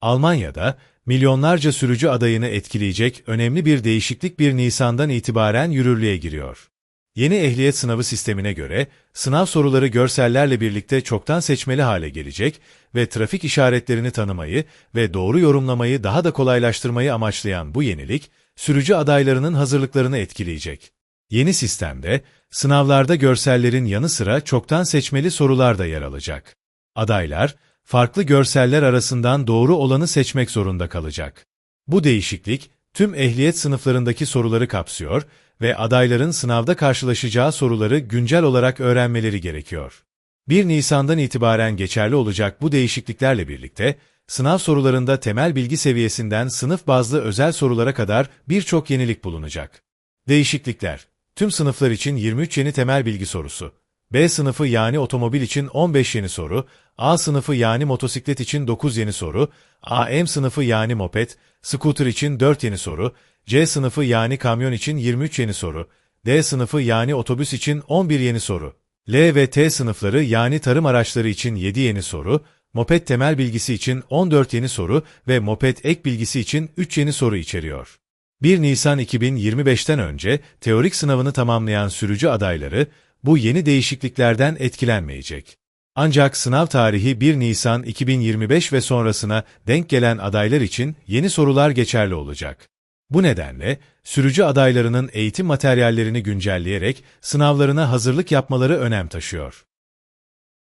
Almanya'da milyonlarca sürücü adayını etkileyecek önemli bir değişiklik 1 Nisan'dan itibaren yürürlüğe giriyor. Yeni ehliyet sınavı sistemine göre sınav soruları görsellerle birlikte çoktan seçmeli hale gelecek ve trafik işaretlerini tanımayı ve doğru yorumlamayı daha da kolaylaştırmayı amaçlayan bu yenilik, sürücü adaylarının hazırlıklarını etkileyecek. Yeni sistemde sınavlarda görsellerin yanı sıra çoktan seçmeli sorular da yer alacak. Adaylar, farklı görseller arasından doğru olanı seçmek zorunda kalacak. Bu değişiklik, tüm ehliyet sınıflarındaki soruları kapsıyor ve adayların sınavda karşılaşacağı soruları güncel olarak öğrenmeleri gerekiyor. 1 Nisan'dan itibaren geçerli olacak bu değişikliklerle birlikte, sınav sorularında temel bilgi seviyesinden sınıf bazlı özel sorulara kadar birçok yenilik bulunacak. Değişiklikler, tüm sınıflar için 23 yeni temel bilgi sorusu, B sınıfı yani otomobil için 15 yeni soru, A sınıfı yani motosiklet için 9 yeni soru, AM sınıfı yani moped, scooter için 4 yeni soru, C sınıfı yani kamyon için 23 yeni soru, D sınıfı yani otobüs için 11 yeni soru, L ve T sınıfları yani tarım araçları için 7 yeni soru, moped temel bilgisi için 14 yeni soru ve moped ek bilgisi için 3 yeni soru içeriyor. 1 Nisan 2025'ten önce teorik sınavını tamamlayan sürücü adayları bu yeni değişikliklerden etkilenmeyecek. Ancak sınav tarihi 1 Nisan 2025 ve sonrasına denk gelen adaylar için yeni sorular geçerli olacak. Bu nedenle sürücü adaylarının eğitim materyallerini güncelleyerek sınavlarına hazırlık yapmaları önem taşıyor.